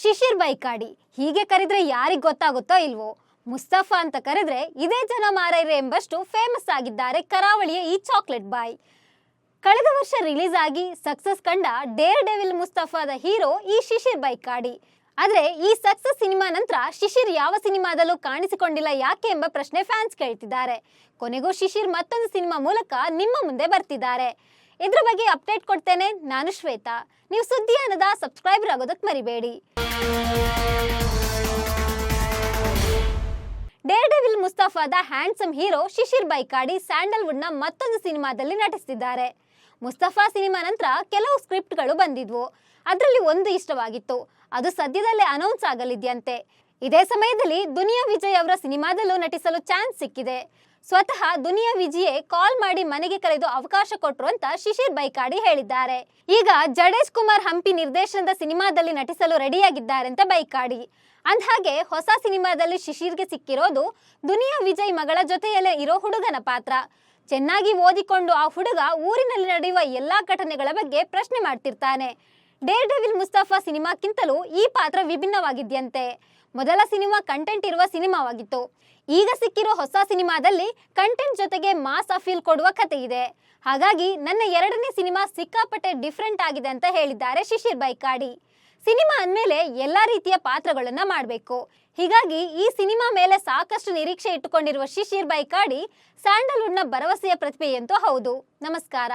ಶಿಶಿರ್ ಬೈಕಾಡಿ. ಹೀಗೆ ಕರೆದ್ರೆ ಯಾರಿಗೆ ಗೊತ್ತಾಗುತ್ತೋ ಇಲ್ವೋ? ಮುಸ್ತಫಾ ಅಂತ ಕರೆದ್ರೆ ಇದೇ ಜನ ಮಾರೈರೆ ಎಂಬಷ್ಟು ಫೇಮಸ್ ಆಗಿದ್ದಾರೆ ಕರಾವಳಿಯ ಈ ಚಾಕ್ಲೇಟ್ ಬಾಯ್. ಕಳೆದ ವರ್ಷ ರಿಲೀಸ್ ಆಗಿ ಸಕ್ಸಸ್ ಕಂಡ ಡೇರ್ ಡೆವಿಲ್ ಮುಸ್ತಫಾದ ಹೀರೋ ಈ ಶಿಶಿರ್ ಬೈಕಾಡಿ. ಆದ್ರೆ ಈ ಸಕ್ಸಸ್ ಸಿನಿಮಾ ನಂತರ ಶಿಶಿರ್ ಯಾವ ಸಿನಿಮಾದಲ್ಲೂ ಕಾಣಿಸಿಕೊಂಡಿಲ್ಲ ಯಾಕೆ ಎಂಬ ಪ್ರಶ್ನೆ ಫ್ಯಾನ್ಸ್ ಕೇಳ್ತಿದ್ದಾರೆ. ಕೊನೆಗೂ ಶಿಶಿರ್ ಮತ್ತೊಂದು ಸಿನಿಮಾ ಮೂಲಕ ನಿಮ್ಮ ಮುಂದೆ ಬರ್ತಿದ್ದಾರೆ. ಇದ್ರ ಬಗ್ಗೆ ಅಪ್ಡೇಟ್ ಕೊಡ್ತೇನೆ. ನಾನು ಶ್ವೇತಾ. ನೀವು ಸುದ್ದಿ ಅನ್ನದ ಸಬ್ಸ್ಕ್ರೈಬರ್ ಆಗೋದಕ್ಕೆ ಮರಿಬೇಡಿ. ಡೇರ್ ಡೆವಿಲ್ ಮುಸ್ತಫಾದ ಹ್ಯಾಂಡ್ಸಮ್ ಹೀರೋ ಶಿಶಿರ್ ಬೈಕಾಡಿ ನ ಮತ್ತೊಂದು ಸಿನಿಮಾದಲ್ಲಿ ನಟಿಸ್ತಿದ್ದಾರೆ. ಮುಸ್ತಫಾ ಸಿನಿಮಾ ನಂತರ ಕೆಲವು ಸ್ಕ್ರಿಪ್ಟ್ಗಳು ಬಂದಿದ್ವು. ಅದರಲ್ಲಿ ಒಂದು ಇಷ್ಟವಾಗಿತ್ತು. ಅದು ಸದ್ಯದಲ್ಲೇ ಅನೌನ್ಸ್ ಆಗಲಿದೆಯಂತೆ. ಇದೇ ಸಮಯದಲ್ಲಿ ದುನಿಯಾ ವಿಜಯ್ ಅವರ ಸಿನಿಮಾದಲ್ಲೂ ನಟಿಸಲು ಚಾನ್ಸ್ ಸಿಕ್ಕಿದೆ. ಸ್ವತಃ ದುನಿಯಾ ವಿಜಿಯೇ ಕಾಲ್ ಮಾಡಿ ಮನೆಗೆ ಕರೆದು ಅವಕಾಶ ಕೊಟ್ರು ಅಂತ ಶಿಶಿರ್ ಬೈಕಾಡಿ ಹೇಳಿದ್ದಾರೆ. ಈಗ ಜಡೇಶ್ ಕುಮಾರ್ ಹಂಪಿ ನಿರ್ದೇಶನದ ಸಿನಿಮಾದಲ್ಲಿ ನಟಿಸಲು ರೆಡಿಯಾಗಿದ್ದಾರೆ ಅಂತ ಬೈಕಾಡಿ. ಅಂದ್ಹಾಗೆ ಹೊಸ ಸಿನಿಮಾದಲ್ಲಿ ಶಿಶಿರ್ಗೆ ಸಿಕ್ಕಿರೋದು ದುನಿಯಾ ವಿಜಯ್ ಮಗಳ ಜೊತೆಯಲ್ಲೇ ಇರೋ ಹುಡುಗನ ಪಾತ್ರ. ಚೆನ್ನಾಗಿ ಓದಿಕೊಂಡು ಆ ಹುಡುಗ ಊರಿನಲ್ಲಿ ನಡೆಯುವ ಎಲ್ಲಾ ಘಟನೆಗಳ ಬಗ್ಗೆ ಪ್ರಶ್ನೆ ಮಾಡ್ತಿರ್ತಾನೆ. ಡೇರ್ ಡೆವಿಲ್ ಮುಸ್ತಫಾ ಸಿನಿಮಾಕ್ಕಿಂತಲೂ ಈ ಪಾತ್ರ ವಿಭಿನ್ನವಾಗಿದ್ಯಂತೆ. ಮೊದಲ ಸಿನಿಮಾ ಕಂಟೆಂಟ್ ಇರುವ ಸಿನಿಮಾವಾಗಿತ್ತು. ಈಗ ಸಿಕ್ಕಿರೋ ಹೊಸ ಸಿನಿಮಾದಲ್ಲಿ ಕಂಟೆಂಟ್ ಜೊತೆಗೆ ಮಾಸ್ ಅಫೀಲ್ ಕೊಡುವ ಕತೆ ಇದೆ. ಹಾಗಾಗಿ ನನ್ನ ಎರಡನೇ ಸಿನಿಮಾ ಸಿಕ್ಕಾಪಟ್ಟೆ ಡಿಫ್ರೆಂಟ್ ಆಗಿದೆ ಅಂತ ಹೇಳಿದ್ದಾರೆ ಶಿಶಿರ್ ಬೈಕಾಡಿ. ಸಿನಿಮಾ ಅಂದಮೇಲೆ ಎಲ್ಲ ರೀತಿಯ ಪಾತ್ರಗಳನ್ನ ಮಾಡಬೇಕು. ಹೀಗಾಗಿ ಈ ಸಿನಿಮಾ ಮೇಲೆ ಸಾಕಷ್ಟು ನಿರೀಕ್ಷೆ ಇಟ್ಟುಕೊಂಡಿರುವ ಶಿಶಿರ್ ಬೈಕಾಡಿ ಸ್ಯಾಂಡಲ್ವುಡ್ನ ಭರವಸೆಯ ಪ್ರತಿಭೆಯಂತೂ ಹೌದು. ನಮಸ್ಕಾರ.